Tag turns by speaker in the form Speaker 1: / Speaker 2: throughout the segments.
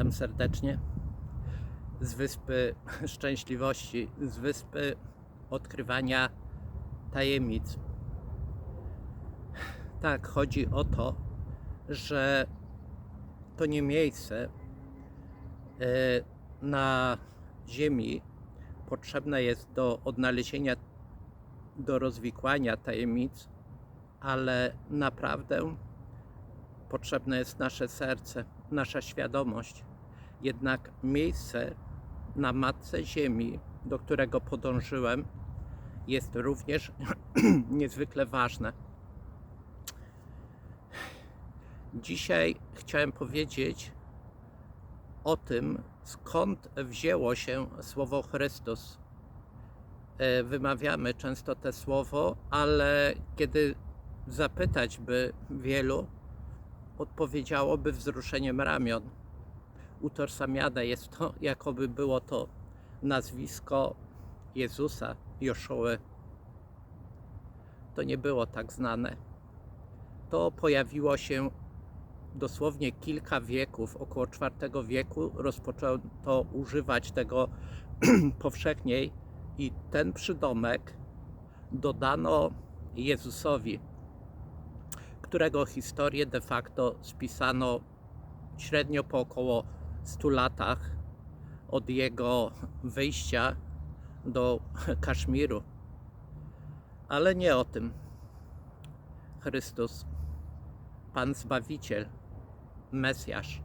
Speaker 1: Witam serdecznie z Wyspy Szczęśliwości, z Wyspy Odkrywania Tajemnic. Tak, chodzi o to, że to nie miejsce e, na Ziemi potrzebne jest do odnalezienia, do rozwikłania tajemnic, ale naprawdę potrzebne jest nasze serce, nasza świadomość. Jednak miejsce na matce Ziemi, do którego podążyłem, jest również niezwykle ważne. Dzisiaj chciałem powiedzieć o tym, skąd wzięło się słowo Chrystus. E, Wymawiamy często to słowo, ale kiedy zapytać by wielu, odpowiedziałoby wzruszeniem ramion. Utożsamiane jest to, jakoby było to nazwisko Jezusa, Joszoły. To nie było tak znane. To pojawiło się dosłownie kilka wieków, około IV wieku rozpoczęto używać tego powszechniej i ten przydomek dodano Jezusowi którego historię de facto spisano średnio po około 100 latach od jego wyjścia do Kaszmiru. Ale nie o tym. Chrystus, Pan Zbawiciel, Mesjasz.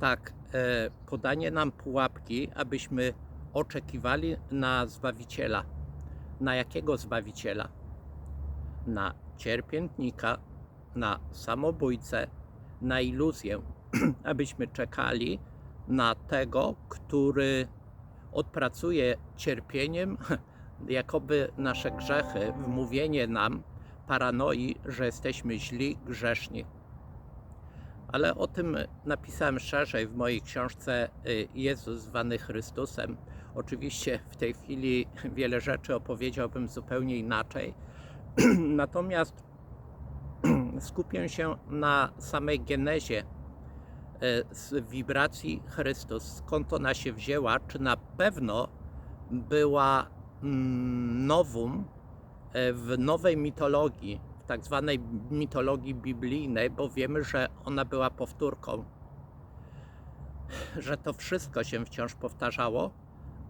Speaker 1: Tak, e, podanie nam pułapki, abyśmy oczekiwali na Zbawiciela. Na jakiego Zbawiciela? Na cierpiętnika, na samobójcę, na iluzję, abyśmy czekali na tego, który odpracuje cierpieniem, jakoby nasze grzechy, wmówienie nam paranoi, że jesteśmy źli, grzeszni. Ale o tym napisałem szerzej w mojej książce y, Jezus zwany Chrystusem. Oczywiście w tej chwili wiele rzeczy opowiedziałbym zupełnie inaczej Natomiast skupię się na samej genezie z wibracji Chrystus, skąd ona się wzięła, czy na pewno była mm, nowum e, w nowej mitologii, w tak zwanej mitologii biblijnej, bo wiemy, że ona była powtórką, że to wszystko się wciąż powtarzało,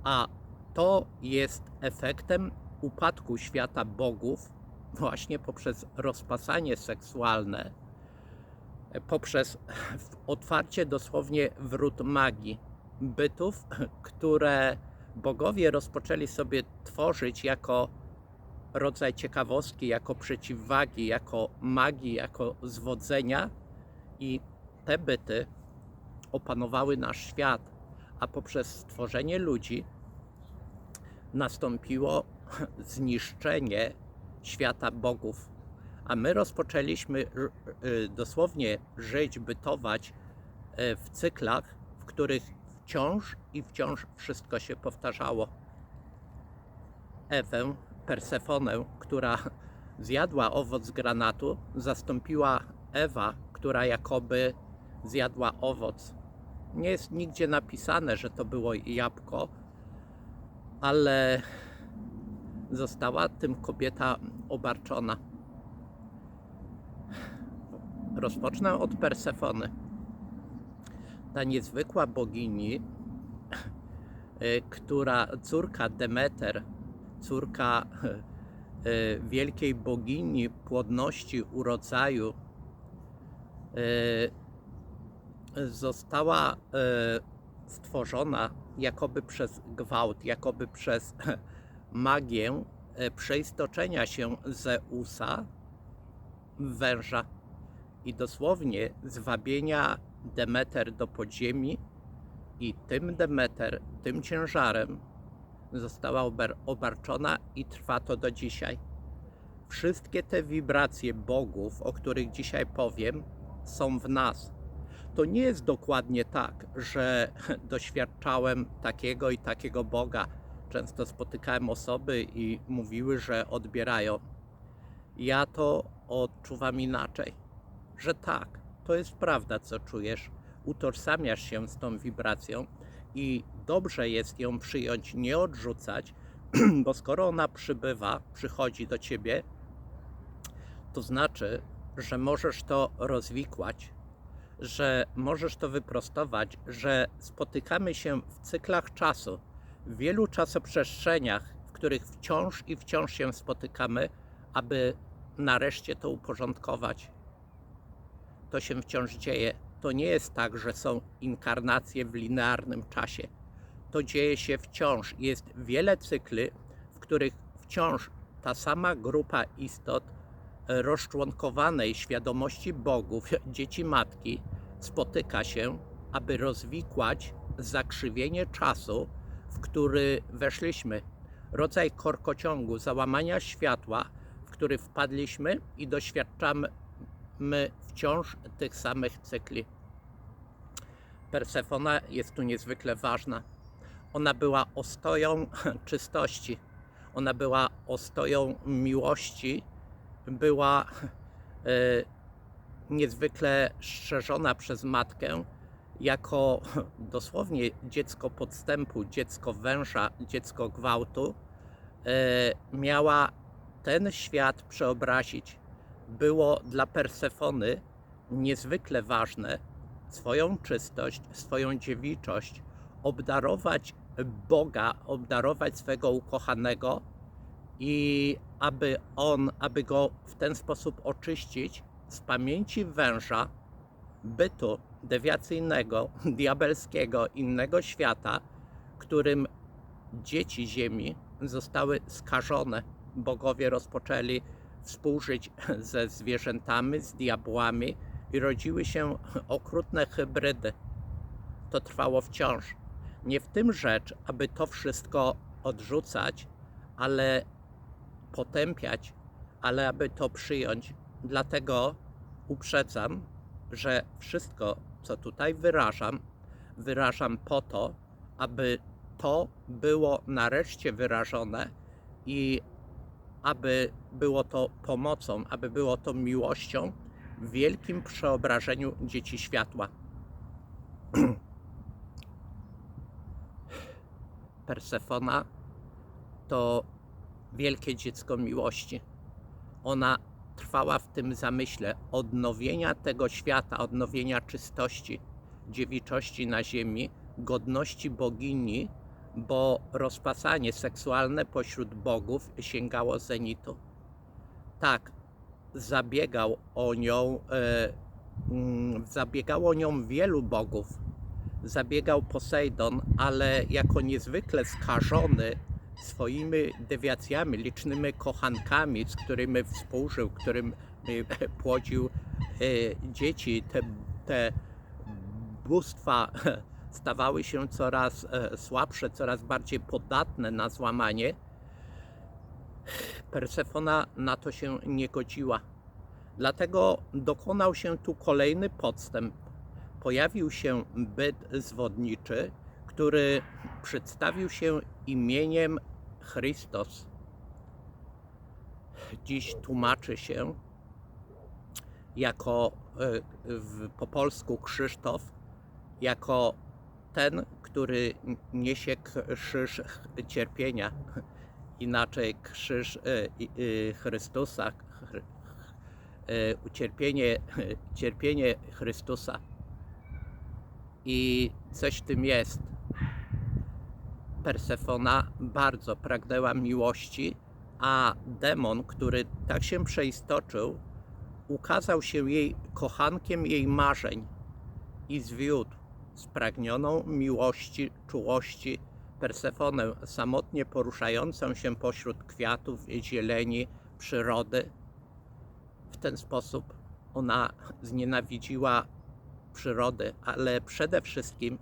Speaker 1: a to jest efektem upadku świata bogów, właśnie poprzez rozpasanie seksualne, poprzez otwarcie dosłownie wrót magii, bytów, które bogowie rozpoczęli sobie tworzyć jako rodzaj ciekawostki, jako przeciwwagi, jako magii, jako zwodzenia i te byty opanowały nasz świat, a poprzez stworzenie ludzi nastąpiło zniszczenie świata bogów. A my rozpoczęliśmy y, dosłownie żyć, bytować e, w cyklach, w których wciąż i wciąż wszystko się powtarzało. Ewę, Persefonę, która zjadła owoc granatu, zastąpiła Ewa, która jakoby zjadła owoc. Nie jest nigdzie napisane, że to było jabłko, ale została tym kobieta obarczona. Rozpocznę od Persefony. Ta niezwykła bogini, y, która córka Demeter, córka y, wielkiej bogini płodności, urodzaju, została stworzona jakoby przez gwałt, jakoby przez magię e, przeistoczenia się Zeusa węża i dosłownie zwabienia Demeter do podziemi i tym Demeter, tym ciężarem została obarczona i trwa to do dzisiaj. Wszystkie te wibracje bogów, o których dzisiaj powiem, są w nas. To nie jest dokładnie tak, że doświadczałem takiego i takiego Boga, Często spotykałem osoby i mówiły, że odbierają. Ja to odczuwam inaczej, że tak, to jest prawda, co czujesz. utożsamiasz się z tą wibracją i dobrze jest ją przyjąć, nie odrzucać, bo skoro ona przybywa, przychodzi do ciebie, to znaczy, że możesz to rozwikłać, że możesz to wyprostować, że spotykamy się w cyklach czasu, w wielu czasoprzestrzeniach, w których wciąż i wciąż się spotykamy, aby nareszcie to uporządkować. To się wciąż dzieje. To nie jest tak, że są inkarnacje w linearnym czasie. To dzieje się wciąż. Jest wiele cykli, w których wciąż ta sama grupa istot rozczłonkowanej świadomości bogów, dzieci matki, spotyka się, aby rozwikłać zakrzywienie czasu, w który weszliśmy. Rodzaj korkociągu, załamania światła, w który wpadliśmy i doświadczamy wciąż tych samych cykli. Persefona jest tu niezwykle ważna. Ona była ostoją czystości, ona była ostoją miłości, była e, niezwykle strzeżona przez matkę jako dosłownie dziecko podstępu, dziecko węża, dziecko gwałtu. E, miała ten świat przeobrazić. Było dla Persefony niezwykle ważne swoją czystość, swoją dziewiczość, obdarować Boga, obdarować swego ukochanego i aby on, aby go w ten sposób oczyścić z pamięci węża, bytu dewiacyjnego, diabelskiego, innego świata, którym dzieci Ziemi zostały skażone. Bogowie rozpoczęli współżyć ze zwierzętami, z diabłami i rodziły się okrutne hybrydy. To trwało wciąż. Nie w tym rzecz, aby to wszystko odrzucać, ale potępiać, ale aby to przyjąć. Dlatego uprzedzam, że wszystko, co tutaj wyrażam, wyrażam po to, aby to było nareszcie wyrażone i aby było to pomocą, aby było to miłością w wielkim przeobrażeniu dzieci światła. Persefona to wielkie dziecko miłości. Ona trwała w tym zamyśle odnowienia tego świata, odnowienia czystości, dziewiczości na ziemi, godności bogini, bo rozpasanie seksualne pośród bogów sięgało zenitu. Tak, zabiegał o nią, e, mm, zabiegało o nią wielu bogów. Zabiegał Posejdon, ale jako niezwykle skażony swoimi dewiacjami, licznymi kochankami, z którymi współżył, którym e, płodził e, dzieci, te, te bóstwa stawały się coraz e, słabsze, coraz bardziej podatne na złamanie. Persefona na to się nie godziła. Dlatego dokonał się tu kolejny podstęp. Pojawił się byt zwodniczy, który przedstawił się imieniem Chrystus. Dziś tłumaczy się jako e, po polsku Krzysztof, jako ten, który niesie krzyż cierpienia, inaczej krzyż e, e, Chrystusa, ucierpienie, cierpienie Chrystusa. I coś w tym jest. Persefona bardzo pragnęła miłości, a demon, który tak się przeistoczył, ukazał się jej kochankiem jej marzeń i zwiódł spragnioną miłości, czułości Persefonę, samotnie poruszającą się pośród kwiatów, zieleni, przyrody. W ten sposób ona znienawidziła przyrody, ale przede wszystkim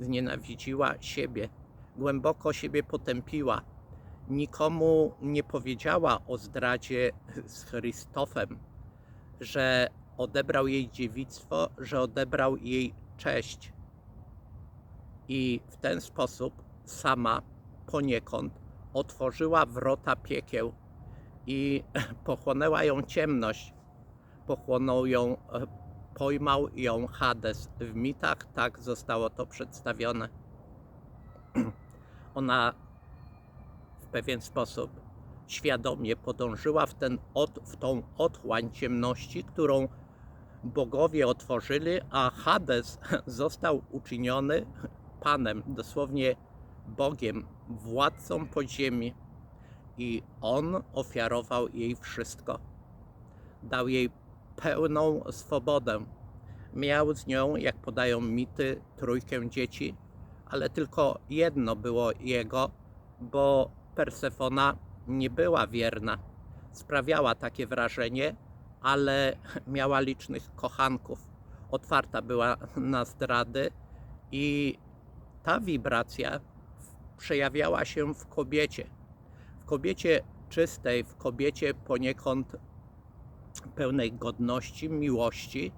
Speaker 1: znienawidziła siebie głęboko siebie potępiła. Nikomu nie powiedziała o zdradzie z Chrystofem, że odebrał jej dziewictwo, że odebrał jej cześć. I w ten sposób sama poniekąd otworzyła wrota piekieł i pochłonęła ją ciemność, pochłonął ją e, pojmał ją Hades. W mitach tak zostało to przedstawione. Ona w pewien sposób świadomie podążyła w, ten od, w tą otchłań ciemności, którą bogowie otworzyli, a Hades został uczyniony Panem, dosłownie Bogiem, władcą podziemi. I on ofiarował jej wszystko. Dał jej pełną swobodę. Miał z nią, jak podają mity, trójkę dzieci, ale tylko jedno było jego, bo Persefona nie była wierna. Sprawiała takie wrażenie, ale miała licznych kochanków. Otwarta była na zdrady i ta wibracja przejawiała się w kobiecie. W kobiecie czystej, w kobiecie poniekąd pełnej godności, miłości.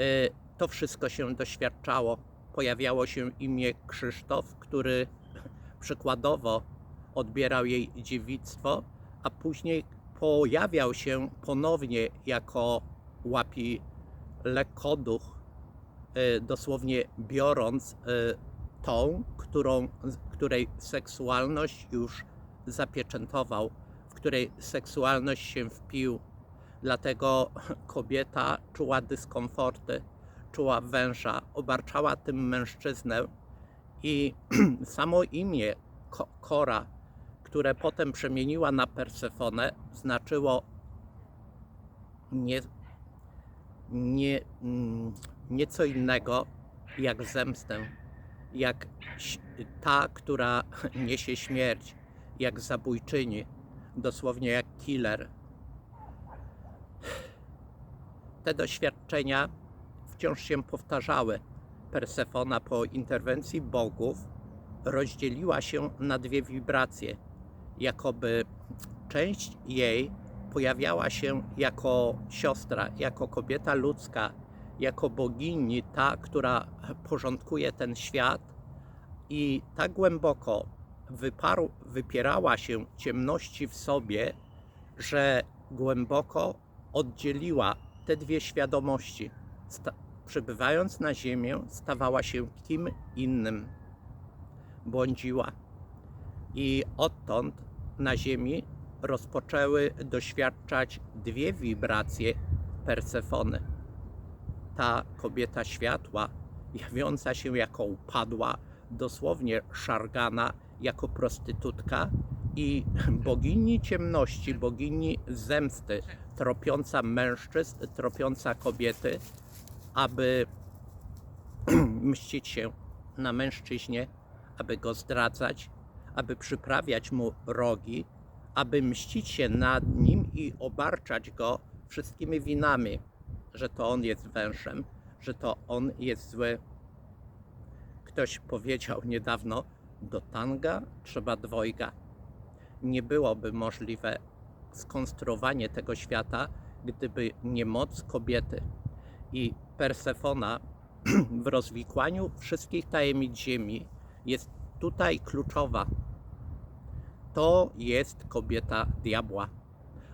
Speaker 1: Y, To wszystko się doświadczało. Pojawiało się imię Krzysztof, który przykładowo odbierał jej dziewictwo, a później pojawiał się ponownie jako łapi lekkoduch, y, dosłownie biorąc y, tą, którą, której seksualność już zapieczętował, w której seksualność się wpił. Dlatego kobieta czuła dyskomforty, czuła węża, obarczała tym mężczyznę i samo imię Ko- Kora, które potem przemieniła na Persefonę, znaczyło nie, nie, mm, nieco innego jak zemstę, jak ta, która niesie śmierć, jak zabójczyni, dosłownie jak killer. Te doświadczenia wciąż się powtarzały. Persefona po interwencji bogów rozdzieliła się na dwie wibracje. Jakoby część jej pojawiała się jako siostra, jako kobieta ludzka, jako bogini, ta, która porządkuje ten świat, i tak głęboko wyparł, wypierała się ciemności w sobie, że głęboko oddzieliła te dwie świadomości. Sta- przybywając na Ziemię, stawała się kim innym. Błądziła. I odtąd na Ziemi rozpoczęły doświadczać dwie wibracje Persefony. Ta kobieta światła, jawiąca się jako upadła, dosłownie szargana, jako prostytutka i bogini ciemności, bogini zemsty, tropiąca mężczyzn, tropiąca kobiety, aby mścić się na mężczyźnie, aby go zdradzać, aby przyprawiać mu rogi, aby mścić się nad nim i obarczać go wszystkimi winami, że to on jest wężem, że to on jest zły. Ktoś powiedział niedawno, do tanga trzeba dwojga. Nie byłoby możliwe skonstruowanie tego świata, gdyby nie moc kobiety. I Persefona w rozwikłaniu wszystkich tajemnic Ziemi jest tutaj kluczowa. To jest kobieta diabła.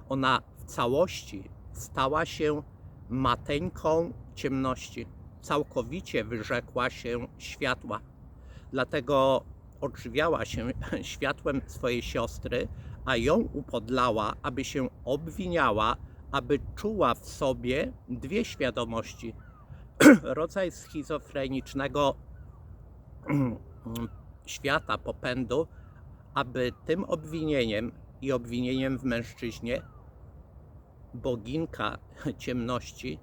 Speaker 1: Ona w całości stała się mateńką ciemności. Całkowicie wyrzekła się światła. Dlatego odżywiała się światłem swojej siostry, a ją upodlała, aby się obwiniała, aby czuła w sobie dwie świadomości. Rodzaj schizofrenicznego świata popędu, aby tym obwinieniem i obwinieniem w mężczyźnie boginka ciemności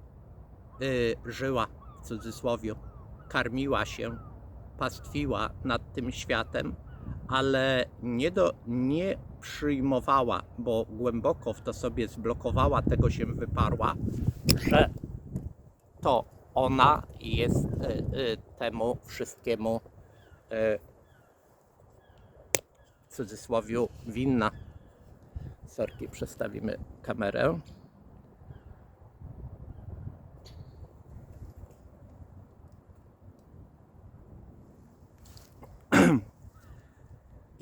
Speaker 1: y, żyła w cudzysłowie, karmiła się, pastwiła nad tym światem, ale nie, do, nie przyjmowała, bo głęboko w to sobie zblokowała, tego się wyparła, że to ona jest y, y, temu wszystkiemu y, w cudzysłowie winna. Sorki, przestawimy kamerę.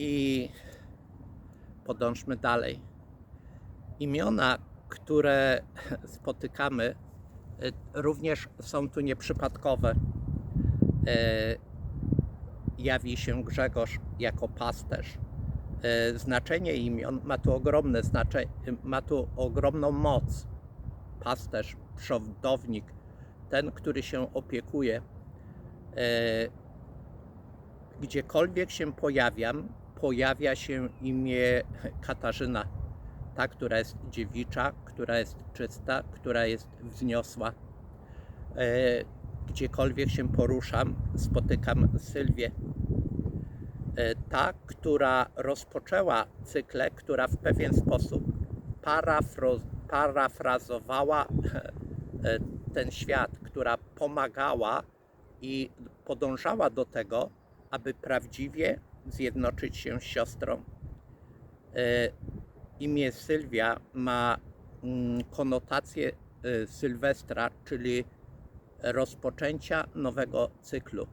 Speaker 1: I podążmy dalej. Imiona, które spotykamy również są tu nieprzypadkowe. E, Jawi się Grzegorz jako pasterz. E, Znaczenie imion ma tu ogromne znaczenie, ma tu ogromną moc. Pasterz, przodownik, ten, który się opiekuje. E, Gdziekolwiek się pojawiam, pojawia się imię Katarzyna. Ta, która jest dziewicza, która jest czysta, która jest wzniosła. E, Gdziekolwiek się poruszam, spotykam Sylwię. E, Ta, która rozpoczęła cykle, która w pewien sposób parafro, parafrazowała e, ten świat, która pomagała i podążała do tego, aby prawdziwie zjednoczyć się z siostrą. E, Imię Sylwia ma mm, konotację e, Sylwestra, czyli rozpoczęcia nowego cyklu.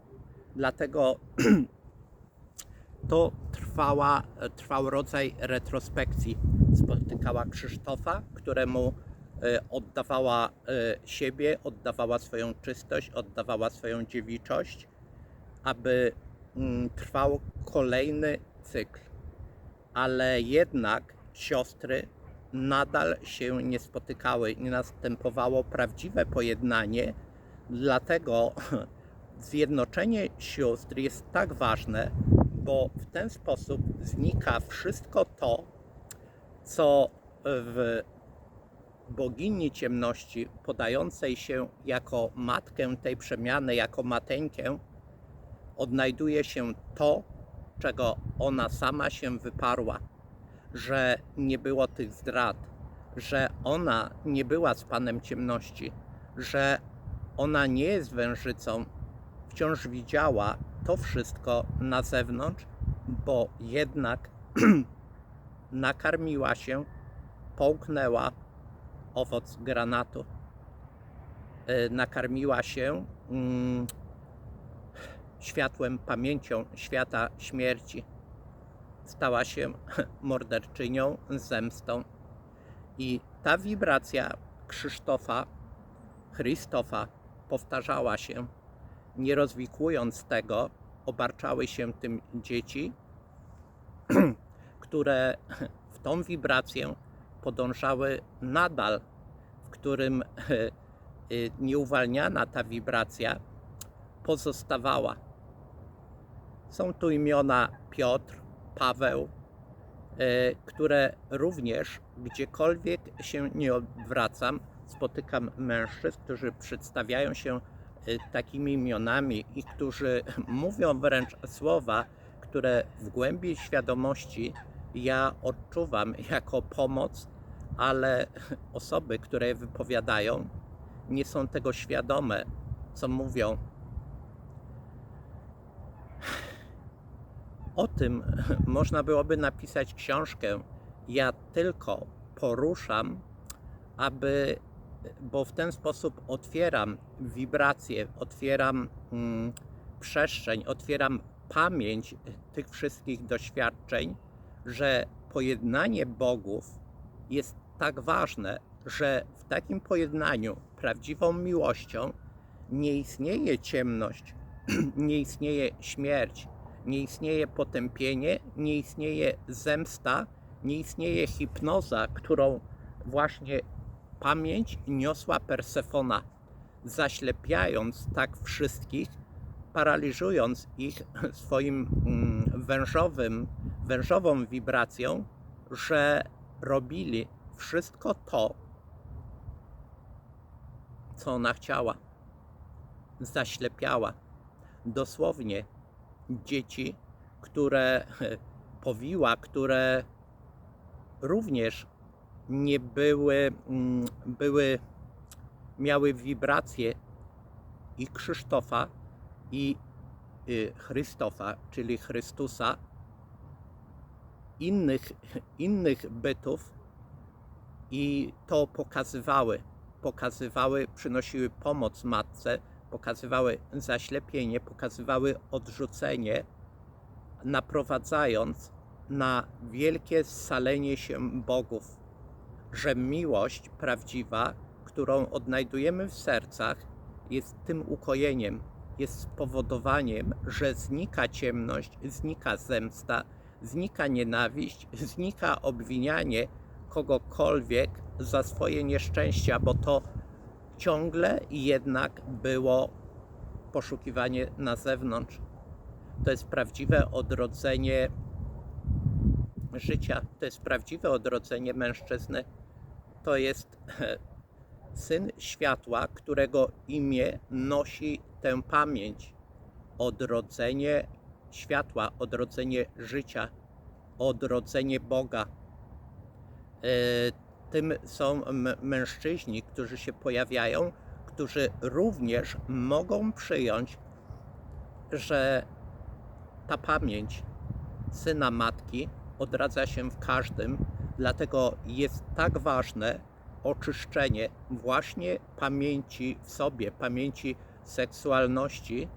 Speaker 1: Dlatego to trwała, trwał rodzaj retrospekcji. Spotykała Krzysztofa, któremu e, oddawała siebie, oddawała swoją czystość, oddawała swoją dziewiczość, aby trwał kolejny cykl. Ale jednak siostry nadal się nie spotykały, nie następowało prawdziwe pojednanie, dlatego zjednoczenie sióstr jest tak ważne, bo w ten sposób znika wszystko to, co w bogini ciemności, podającej się jako matkę tej przemiany, jako mateńkę, odnajduje się to, czego ona sama się wyparła, że nie było tych zdrad, że ona nie była z Panem ciemności, że ona nie jest wężycą, wciąż widziała to wszystko na zewnątrz, bo jednak nakarmiła się, połknęła owoc granatu. E, Nakarmiła się mm, światłem, pamięcią świata śmierci. Stała się morderczynią, zemstą. I ta wibracja Krzysztofa, Chrystofa powtarzała się nie rozwikłując tego, obarczały się tym dzieci, które w tą wibrację podążały nadal, w którym nieuwalniana ta wibracja pozostawała. Są tu imiona Piotr, Paweł, e, które również gdziekolwiek się nie odwracam, spotykam mężczyzn, którzy przedstawiają się y, takimi imionami i którzy mówią wręcz słowa, które w głębi świadomości ja odczuwam jako pomoc, ale osoby, które je wypowiadają, nie są tego świadome, co mówią. O tym można byłoby napisać książkę. Ja tylko poruszam, aby bo w ten sposób otwieram wibracje, otwieram mm, przestrzeń, otwieram pamięć tych wszystkich doświadczeń, że pojednanie bogów jest tak ważne, że w takim pojednaniu prawdziwą miłością nie istnieje ciemność, nie istnieje śmierć, nie istnieje potępienie, nie istnieje zemsta, nie istnieje hipnoza, którą właśnie pamięć niosła Persefona, zaślepiając tak wszystkich, paraliżując ich swoim mm, wężowym, wężową wibracją, że robili wszystko to, co ona chciała. Zaślepiała. Dosłownie dzieci, które powiła, które również nie były, mm, były miały wibracje i Krzysztofa, i y, Chrystofa, czyli Chrystusa, innych, innych bytów i to pokazywały. Pokazywały, przynosiły pomoc matce, pokazywały zaślepienie, pokazywały odrzucenie, naprowadzając na wielkie scalenie się bogów że miłość prawdziwa, którą odnajdujemy w sercach, jest tym ukojeniem, jest spowodowaniem, że znika ciemność, znika zemsta, znika nienawiść, znika obwinianie kogokolwiek za swoje nieszczęścia, bo to ciągle jednak było poszukiwanie na zewnątrz. To jest prawdziwe odrodzenie życia, to jest prawdziwe odrodzenie mężczyzny. To jest syn światła, którego imię nosi tę pamięć. Odrodzenie światła, odrodzenie życia, odrodzenie Boga. Tym są mężczyźni, którzy się pojawiają, którzy również mogą przyjąć, że ta pamięć syna matki odradza się w każdym, dlatego jest tak ważne oczyszczenie właśnie pamięci w sobie, pamięci seksualności,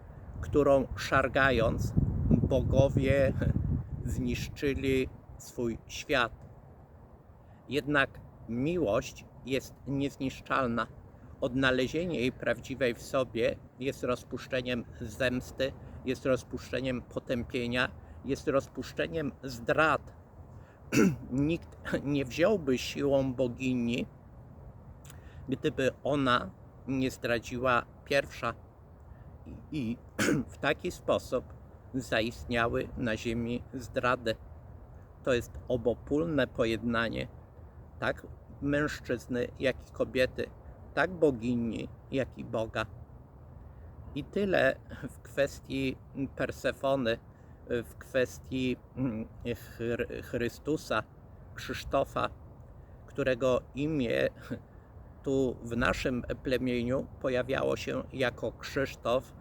Speaker 1: którą szargając bogowie zniszczyli swój świat. Jednak miłość jest niezniszczalna. Odnalezienie jej prawdziwej w sobie jest rozpuszczeniem zemsty, jest rozpuszczeniem potępienia, jest rozpuszczeniem zdrad. Nikt nie wziąłby siłą bogini, gdyby ona nie zdradziła pierwsza. I w taki sposób zaistniały na ziemi zdrady. To jest obopólne pojednanie tak mężczyzny, jak i kobiety, tak bogini, jak i Boga. I tyle w kwestii Persefony, w kwestii mm, Chry- Chrystusa, Krzysztofa, którego imię tu w naszym plemieniu pojawiało się jako Krzysztof,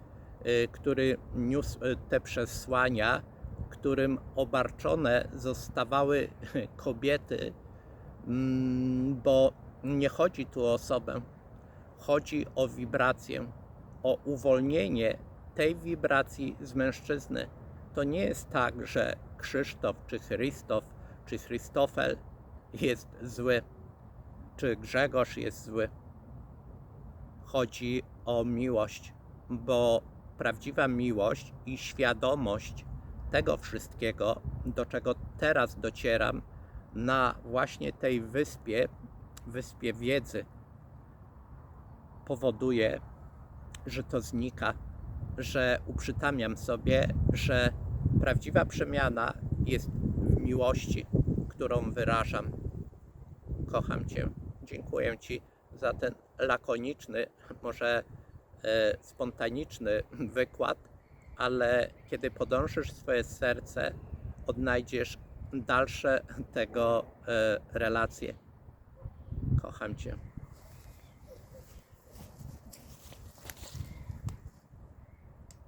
Speaker 1: y, który niósł te przesłania, którym obarczone zostawały kobiety, bo nie chodzi tu o osobę, chodzi o wibrację, o uwolnienie tej wibracji z mężczyzny. To nie jest tak, że Krzysztof, czy Chrystof, czy Christofel jest zły, czy Grzegorz jest zły. Chodzi o miłość, bo prawdziwa miłość i świadomość tego wszystkiego, do czego teraz docieram, na właśnie tej wyspie, wyspie wiedzy, powoduje, że to znika, że uprzytamiam sobie, że prawdziwa przemiana jest w miłości, którą wyrażam. Kocham Cię. Dziękuję Ci za ten lakoniczny, może e, spontaniczny wykład, ale kiedy podążysz swoje serce, odnajdziesz dalsze tego e, relacje. Kocham Cię.